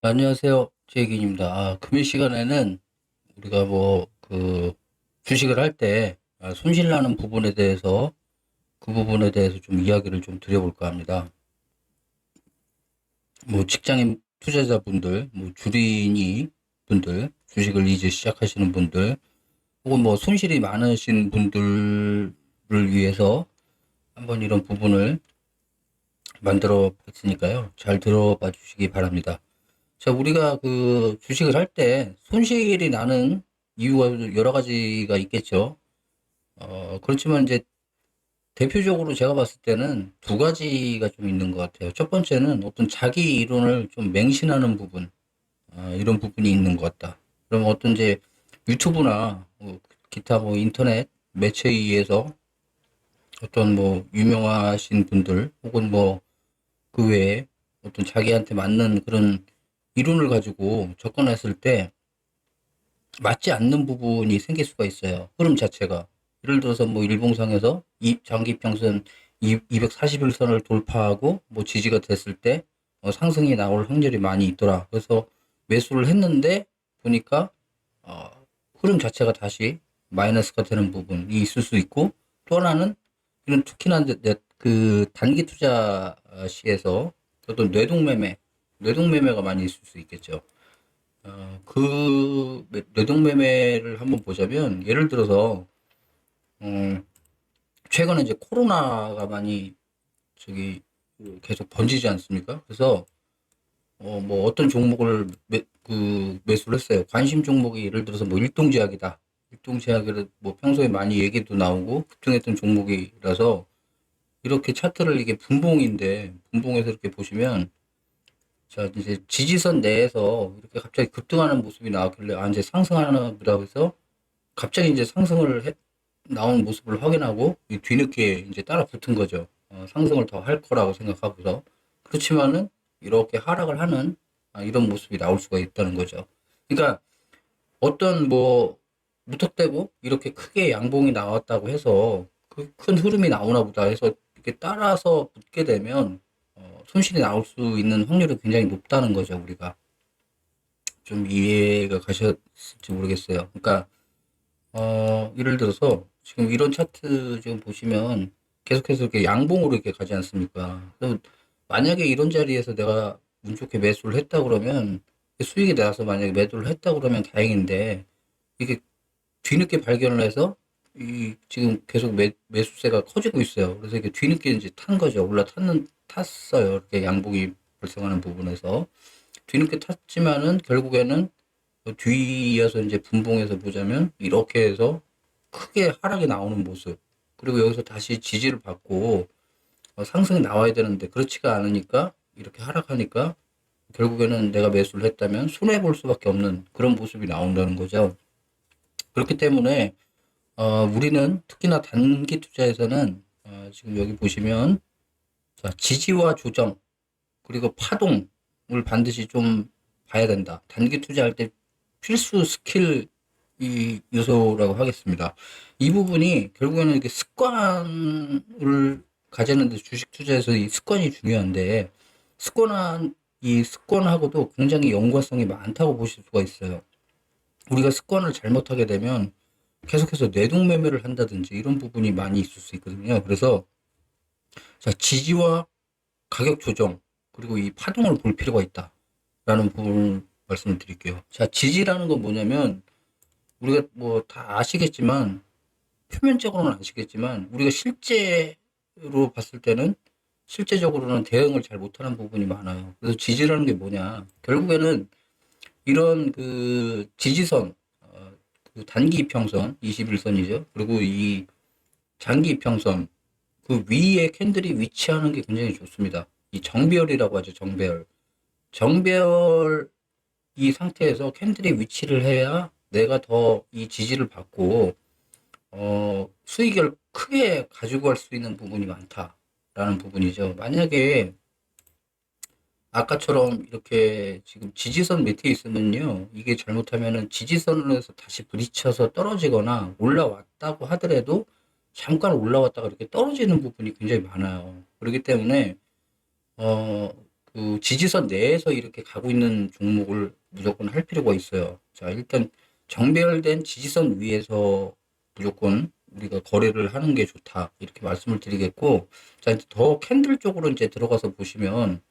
안녕하세요. 제이긴입니다. 아, 금일 시간에는 우리가 뭐, 그, 주식을 할 때, 아, 손실 나는 부분에 대해서, 그 부분에 대해서 좀 이야기를 좀 드려볼까 합니다. 뭐, 직장인 투자자분들, 뭐, 주린이 분들, 주식을 이제 시작하시는 분들, 혹은 뭐, 손실이 많으신 분들을 위해서 한번 이런 부분을 만들어 봤으니까요. 잘 들어봐 주시기 바랍니다. 자, 우리가 그 주식을 할 때 손실이 나는 이유가 여러 가지가 있겠죠. 어, 그렇지만 이제 대표적으로 제가 봤을 때는 두 가지가 좀 있는 것 같아요. 첫 번째는 어떤 자기 이론을 좀 맹신하는 부분, 아, 이런 부분이 있는 것 같다. 그럼 어떤 이제 유튜브나 뭐 기타 뭐 인터넷 매체에 의해서 어떤 뭐 유명하신 분들 혹은 뭐 그 외에 어떤 자기한테 맞는 그런 이론을 가지고 접근했을 때 맞지 않는 부분이 생길 수가 있어요. 흐름 자체가. 예를 들어서 뭐 일봉상에서 이 장기 평선 241선을 돌파하고 뭐 지지가 됐을 때 어, 상승이 나올 확률이 많이 있더라. 그래서 매수를 했는데 보니까 어, 흐름 자체가 다시 마이너스가 되는 부분이 있을 수 있고 또 하나는 이런 특히나 그 단기 투자 시에서 어떤 뇌동매매 뇌동매매가 많이 있을 수 있겠죠. 어, 그 매- 뇌동매매를 한번 보자면 예를 들어서 음, 최근에 이제 코로나가 많이 저기 계속 번지지 않습니까? 그래서 어, 뭐 어떤 종목을 매, 그 매수를 했어요. 관심 종목이 예를 들어서 뭐 일동제약이다. 일동제약을 뭐 평소에 많이 얘기도 나오고 급등했던 종목이라서 이렇게 차트를 이게 분봉인데 분봉에서 이렇게 보시면 자, 이제 지지선 내에서 이렇게 갑자기 급등하는 모습이 나왔길래, 아, 이제 상승하나 보다 해서 갑자기 이제 상승을 해, 나온 모습을 확인하고 이 뒤늦게 이제 따라 붙은 거죠. 어, 상승을 더 할 거라고 생각하고서. 그렇지만은 이렇게 하락을 하는 아, 이런 모습이 나올 수가 있다는 거죠. 그러니까 어떤 뭐 무턱대고 이렇게 크게 양봉이 나왔다고 해서 그 큰 흐름이 나오나 보다 해서 이렇게 따라서 붙게 되면 어, 손실이 나올 수 있는 확률이 굉장히 높다는 거죠, 우리가. 좀 이해가 가셨을지 모르겠어요. 그러니까, 어, 예를 들어서 지금 이런 차트 지금 보시면 계속해서 이렇게 양봉으로 이렇게 가지 않습니까? 그럼 만약에 이런 자리에서 내가 운 좋게 매수를 했다 그러면 수익이 나서 만약에 매도를 했다 그러면 다행인데 이게 뒤늦게 발견을 해서 이 지금 계속 매, 매수세가 커지고 있어요. 그래서 이게 뒤늦게 이제 탄 거죠. 올라탔는 탔어요. 이렇게 양봉이 발생하는 부분에서 뒤늦게 탔지만은 결국에는 그 뒤이어서 이제 분봉해서 보자면 이렇게 해서 크게 하락이 나오는 모습. 그리고 여기서 다시 지지를 받고 어, 상승이 나와야 되는데 그렇지가 않으니까 이렇게 하락하니까 결국에는 내가 매수를 했다면 손해 볼 수밖에 없는 그런 모습이 나온다는 거죠. 그렇기 때문에 어, 우리는 특히나 단기 투자에서는 어, 지금 여기 보시면 자, 지지와 조정 그리고 파동을 반드시 좀 봐야 된다. 단기 투자할 때 필수 스킬 이 요소라고 하겠습니다. 이 부분이 결국에는 이렇게 습관을 가지는데 주식 투자에서 이 습관이 중요한데 습관한 이 습관하고도 굉장히 연관성이 많다고 보실 수가 있어요. 우리가 습관을 잘못하게 되면 계속해서 뇌동매매를 한다든지 이런 부분이 많이 있을 수 있거든요. 그래서 자, 지지와 가격 조정 그리고 이 파동을 볼 필요가 있다라는 부분을 말씀을 드릴게요. 자, 지지라는 건 뭐냐면 우리가 뭐 다 아시겠지만 표면적으로는 아시겠지만 우리가 실제로 봤을 때는 실제적으로는 대응을 잘 못하는 부분이 많아요. 그래서 지지라는 게 뭐냐? 결국에는 이런 그 지지선, 어, 그 단기 이평선 21선이죠. 그리고 이 장기 이평선 그 위에 캔들이 위치하는 게 굉장히 좋습니다. 이 정배열이라고 하죠. 정배열. 정배열 이 상태에서 캔들이 위치를 해야 내가 더 이 지지를 받고 어, 수익을 크게 가지고 갈 수 있는 부분이 많다라는 부분이죠. 만약에 아까처럼 이렇게 지금 지지선 밑에 있으면요. 이게 잘못하면은 지지선에서 다시 부딪혀서 떨어지거나 올라왔다고 하더라도 잠깐 올라왔다가 이렇게 떨어지는 부분이 굉장히 많아요. 그렇기 때문에 어, 그그 지지선 내에서 이렇게 가고 있는 종목을 무조건 할 필요가 있어요. 자, 일단 정별된 지지선 위에서 무조건 우리가 거래를 하는 게 좋다. 이렇게 말씀을 드리겠고, 자, 이제 더 캔들 쪽으로 이제 들어가서 보시면,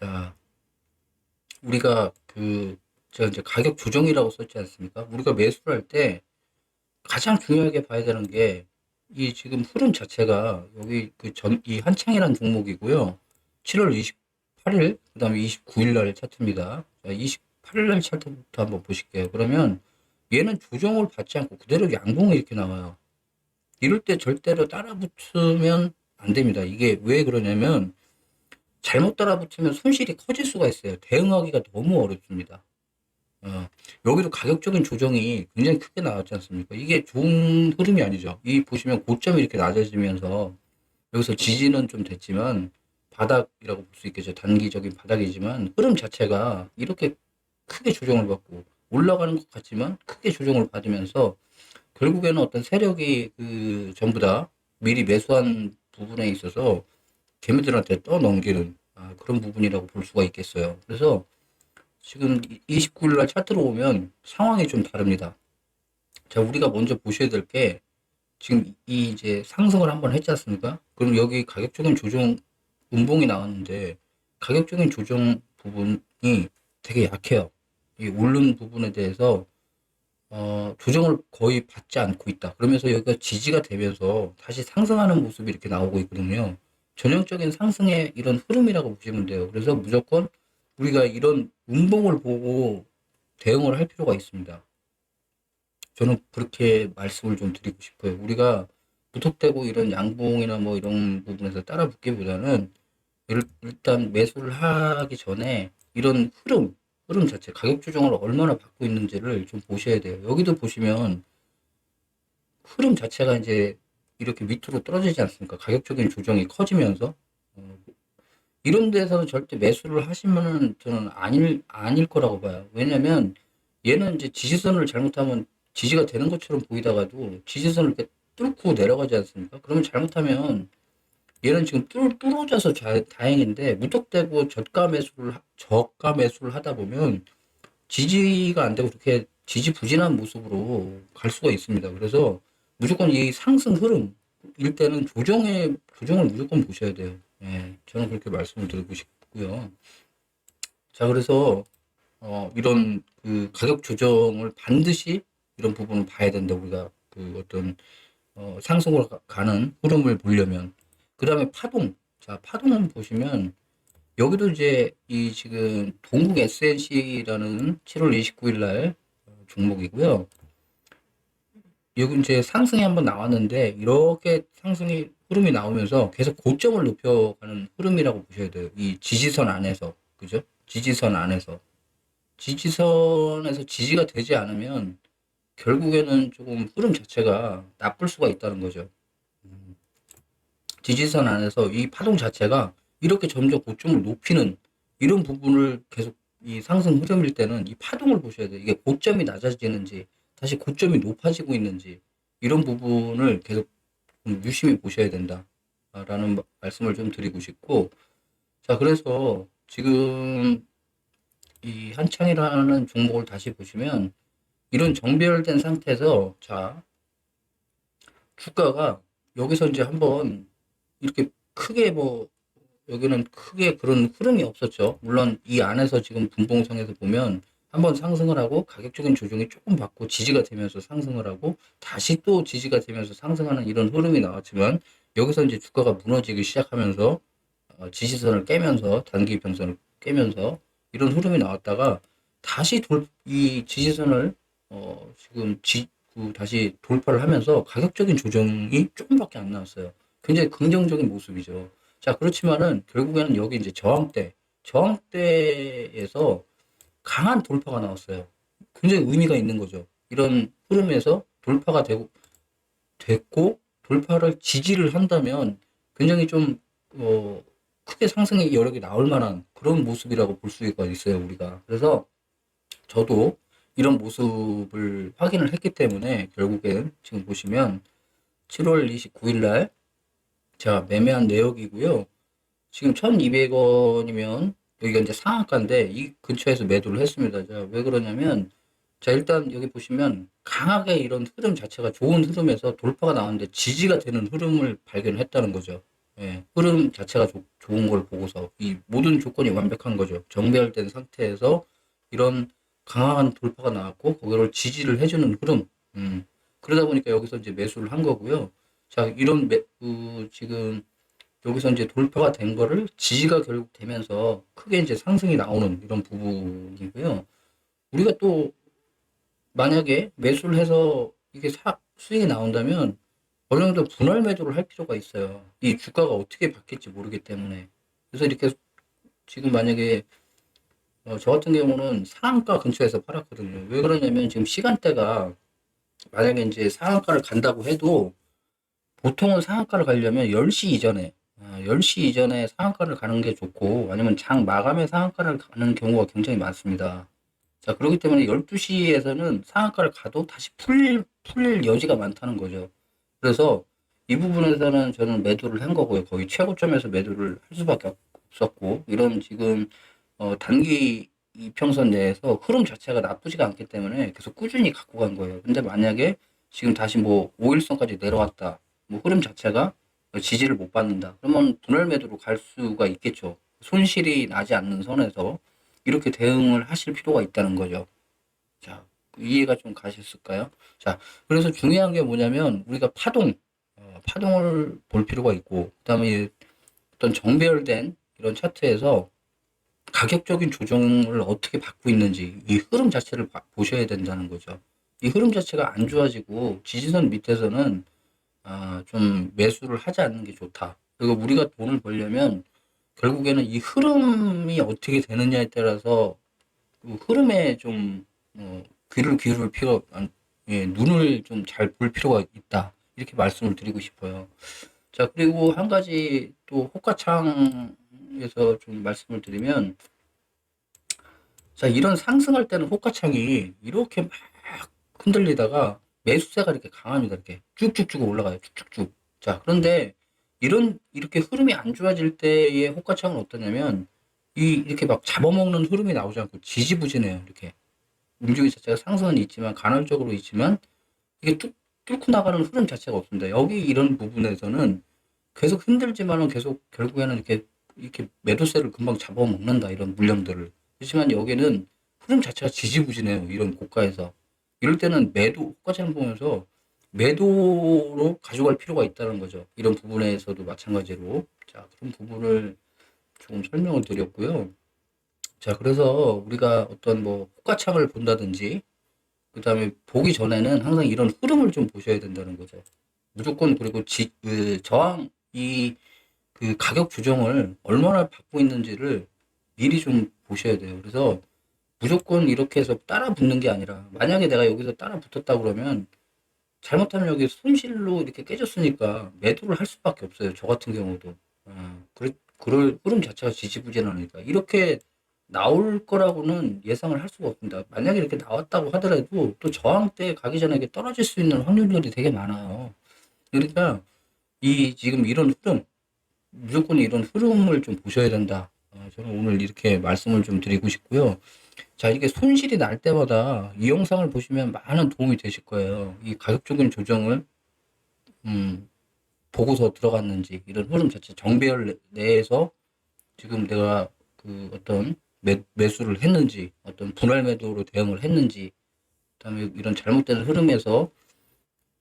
자, 우리가 그, 제가 이제 가격 조정이라고 썼지 않습니까? 우리가 매수를 할 때 가장 중요하게 봐야 되는 게, 이 지금 흐름 자체가 여기 그 전, 이 한창이라는 종목이고요. 7월 28일, 그 다음에 29일 날 차트입니다. 자, 28일 날 차트부터 한번 보실게요. 그러면 얘는 조정을 받지 않고 그대로 양봉이 이렇게 나와요. 이럴 때 절대로 따라 붙으면 안 됩니다. 이게 왜 그러냐면 잘못 따라 붙으면 손실이 커질 수가 있어요. 대응하기가 너무 어렵습니다. 어, 여기도 가격적인 조정이 굉장히 크게 나왔지 않습니까? 이게 좋은 흐름이 아니죠. 이 보시면 고점이 이렇게 낮아지면서 여기서 지지는 좀 됐지만 바닥이라고 볼 수 있겠죠. 단기적인 바닥이지만 흐름 자체가 이렇게 크게 조정을 받고 올라가는 것 같지만 크게 조정을 받으면서 결국에는 어떤 세력이 그 전부 다 미리 매수한 부분에 있어서 개미들한테 떠넘기는 아, 그런 부분이라고 볼 수가 있겠어요. 그래서 지금 29일 날 차트로 보면 상황이 좀 다릅니다. 자, 우리가 먼저 보셔야 될 게 지금 이 이제 상승을 한번 했지 않습니까? 그럼 여기 가격적인 조정 음봉이 나왔는데 가격적인 조정 부분이 되게 약해요. 이 오른 부분에 대해서 어, 조정을 거의 받지 않고 있다. 그러면서 여기가 지지가 되면서 다시 상승하는 모습이 이렇게 나오고 있거든요. 전형적인 상승의 이런 흐름이라고 보시면 돼요. 그래서 무조건 우리가 이런 운봉을 보고 대응을 할 필요가 있습니다. 저는 그렇게 말씀을 좀 드리고 싶어요. 우리가 무턱대고 이런 양봉이나 뭐 이런 부분에서 따라 붙기보다는 일- 일단 매수를 하기 전에 이런 흐름, 흐름 자체, 가격 조정을 얼마나 받고 있는지를 좀 보셔야 돼요. 여기도 보시면 흐름 자체가 이제 이렇게 밑으로 떨어지지 않습니까? 가격적인 조정이 커지면서 어, 이런 데서는 절대 매수를 하시면은 저는 아닐 아닐 거라고 봐요. 왜냐면 얘는 이제 지지선을 잘못하면 지지가 되는 것처럼 보이다가도 지지선을 이렇게 뚫고 내려가지 않습니까? 그러면 잘못하면 얘는 지금 뚫, 뚫어져서 자, 다행인데 무턱대고 저가 매수를 하- 저가 매수를 하다 보면 지지가 안 되고 그렇게 지지부진한 모습으로 갈 수가 있습니다. 그래서 무조건 이 상승 흐름 일 때는 조정에 조정을 무조건 보셔야 돼요. 예, 저는 그렇게 말씀을 드리고 싶고요. 자, 그래서 어, 이런 그 가격 조정을 반드시 이런 부분을 봐야 된다. 우리가 그 어떤 어, 상승으로 가- 가는 흐름을 보려면 그 다음에 파동. 자, 파동을 보시면 여기도 이제 이 지금 동국 SNC라는 7월 29일 날 어, 종목이고요. 여기 이제 상승이 한번 나왔는데 이렇게 상승이 흐름이 나오면서 계속 고점을 높여가는 흐름이라고 보셔야 돼요. 이 지지선 안에서 그죠? 지지선 안에서 지지선에서 지지가 되지 않으면 결국에는 조금 흐름 자체가 나쁠 수가 있다는 거죠. 음, 지지선 안에서 이 파동 자체가 이렇게 점점 고점을 높이는 이런 부분을 계속 이 상승 흐름일 때는 이 파동을 보셔야 돼요. 이게 고점이 낮아지는지 다시 고점이 높아지고 있는지 이런 부분을 계속 좀 유심히 보셔야 된다라는 말씀을 좀 드리고 싶고 자 그래서 지금 이 한창이라는 종목을 다시 보시면 이런 정별된 상태에서 자 주가가 여기서 이제 한번 이렇게 크게 뭐 여기는 크게 그런 흐름이 없었죠. 물론 이 안에서 지금 분봉상에서 보면 한번 상승을 하고 가격적인 조정이 조금 받고 지지가 되면서 상승을 하고 다시 또 지지가 되면서 상승하는 이런 흐름이 나왔지만 여기서 이제 주가가 무너지기 시작하면서 어, 지지선을 깨면서 단기 평선을 깨면서 이런 흐름이 나왔다가 다시 돌, 이 지지선을 어, 지금 지, 그 다시 돌파를 하면서 가격적인 조정이 조금밖에 안 나왔어요. 굉장히 긍정적인 모습이죠. 자, 그렇지만은 결국에는 여기 이제 저항대, 저항대에서 강한 돌파가 나왔어요. 굉장히 의미가 있는 거죠. 이런 흐름에서 돌파가 되고, 됐고, 돌파를 지지를 한다면 굉장히 좀, 어, 크게 상승의 여력이 나올 만한 그런 모습이라고 볼 수가 있어요, 우리가. 그래서 저도 이런 모습을 확인을 했기 때문에 결국엔 지금 보시면 7월 29일 날 제가 매매한 내역이고요. 지금 1200원이면 여기가 이제 상한가인데 이 근처에서 매도를 했습니다. 자, 왜 그러냐면 자, 일단 여기 보시면 강하게 이런 흐름 자체가 좋은 흐름에서 돌파가 나왔는데 지지가 되는 흐름을 발견했다는 거죠. 예, 흐름 자체가 좋- 좋은 걸 보고서 이 모든 조건이 완벽한 거죠. 정배열된 상태에서 이런 강한 돌파가 나왔고 거기를 지지를 해주는 흐름. 음, 그러다 보니까 여기서 이제 매수를 한 거고요. 자, 이런 매, 그, 지금 여기서 이제 돌파가 된 거를 지지가 결국 되면서 크게 이제 상승이 나오는 이런 부분이고요. 우리가 또 만약에 매수를 해서 이게 사, 수익이 나온다면 어느 정도 분할 매도를 할 필요가 있어요. 이 주가가 어떻게 바뀔지 모르기 때문에. 그래서 이렇게 지금 만약에 어, 저 같은 경우는 상한가 근처에서 팔았거든요. 왜 그러냐면 지금 시간대가 만약에 이제 상한가를 간다고 해도 보통은 상한가를 가려면 10시 이전에 아, 10시 이전에 상한가를 가는 게 좋고 아니면 장 마감에 상한가를 가는 경우가 굉장히 많습니다. 자, 그렇기 때문에 12시에서는 상한가를 가도 다시 풀릴, 풀릴 여지가 많다는 거죠. 그래서 이 부분에서는 저는 매도를 한 거고요. 거의 최고점에서 매도를 할 수밖에 없었고, 이런 지금, 어, 단기 이평선 내에서 흐름 자체가 나쁘지가 않기 때문에 계속 꾸준히 갖고 간 거예요. 근데 만약에 지금 다시 뭐 5일선까지 내려왔다. 뭐 흐름 자체가 지지를 못 받는다. 그러면 분할 매도로 갈 수가 있겠죠. 손실이 나지 않는 선에서 이렇게 대응을 하실 필요가 있다는 거죠. 자, 이해가 좀 가셨을까요? 자, 그래서 중요한 게 뭐냐면 우리가 파동, 어, 파동을 볼 필요가 있고, 그 다음에 어떤 정배열된 이런 차트에서 가격적인 조정을 어떻게 받고 있는지 이 흐름 자체를 봐- 보셔야 된다는 거죠. 이 흐름 자체가 안 좋아지고 지지선 밑에서는 아, 좀 매수를 하지 않는 게 좋다. 그리고 우리가 돈을 벌려면 결국에는 이 흐름이 어떻게 되느냐에 따라서 그 흐름에 좀 어, 귀를 기울일 필요, 안- 예, 눈을 좀 잘 볼 필요가 있다. 이렇게 말씀을 드리고 싶어요. 자, 그리고 한 가지 또 호가창에서 좀 말씀을 드리면, 자, 이런 상승할 때는 호가창이 이렇게 막 흔들리다가 매수세가 이렇게 강합니다. 이렇게 쭉쭉쭉 올라가요. 쭉쭉쭉. 자, 그런데 이런, 이렇게 흐름이 안 좋아질 때의 호가창은 어떠냐면, 이, 이렇게 막 잡아먹는 흐름이 나오지 않고 지지부진해요. 이렇게. 움직임 자체가 상승은 있지만, 간헐적으로 있지만, 이게 뚝, 뚫고 나가는 흐름 자체가 없습니다. 여기 이런 부분에서는 계속 힘들지만은 계속 결국에는 이렇게, 이렇게 매도세를 금방 잡아먹는다. 이런 물량들을. 그렇지만 여기는 흐름 자체가 지지부진해요. 이런 고가에서. 이럴 때는 매도, 호가창 보면서 매도로 가져갈 필요가 있다는 거죠. 이런 부분에서도 마찬가지로. 자, 그런 부분을 조금 설명을 드렸고요. 자, 그래서 우리가 어떤 뭐 호가창을 본다든지, 그 다음에 보기 전에는 항상 이런 흐름을 좀 보셔야 된다는 거죠. 무조건 그리고 지, 그 저항, 이, 그 가격 조정을 얼마나 받고 있는지를 미리 좀 보셔야 돼요. 그래서 무조건 이렇게 해서 따라 붙는 게 아니라, 만약에 내가 여기서 따라 붙었다 그러면, 잘못하면 여기 손실로 이렇게 깨졌으니까 매도를 할 수밖에 없어요. 저 같은 경우도. 어, 그럴, 흐름 자체가 지지부진하니까. 이렇게 나올 거라고는 예상을 할 수가 없습니다. 만약에 이렇게 나왔다고 하더라도 또 저항대 가기 전에 이게 떨어질 수 있는 확률들이 되게 많아요. 그러니까 이 지금 이런 흐름, 무조건 이런 흐름을 좀 보셔야 된다. 어, 저는 오늘 이렇게 말씀을 좀 드리고 싶고요. 자, 이게 손실이 날 때마다 이 영상을 보시면 많은 도움이 되실 거예요. 이 가격적인 조정을, 음, 보고서 들어갔는지, 이런 흐름 자체, 정배열 내- 내에서 지금 내가 그 어떤 매, 매수를 했는지, 어떤 분할 매도로 대응을 했는지, 그 다음에 이런 잘못된 흐름에서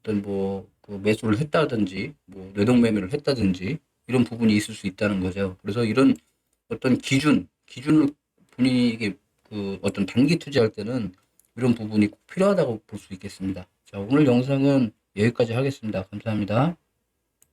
어떤 뭐, 그 매수를 했다든지, 뭐, 뇌동 매매를 했다든지, 이런 부분이 있을 수 있다는 거죠. 그래서 이런 어떤 기준, 기준을 본인이 이게 그 어떤 단기 투자할 때는 이런 부분이 꼭 필요하다고 볼 수 있겠습니다. 자, 오늘 영상은 여기까지 하겠습니다. 감사합니다.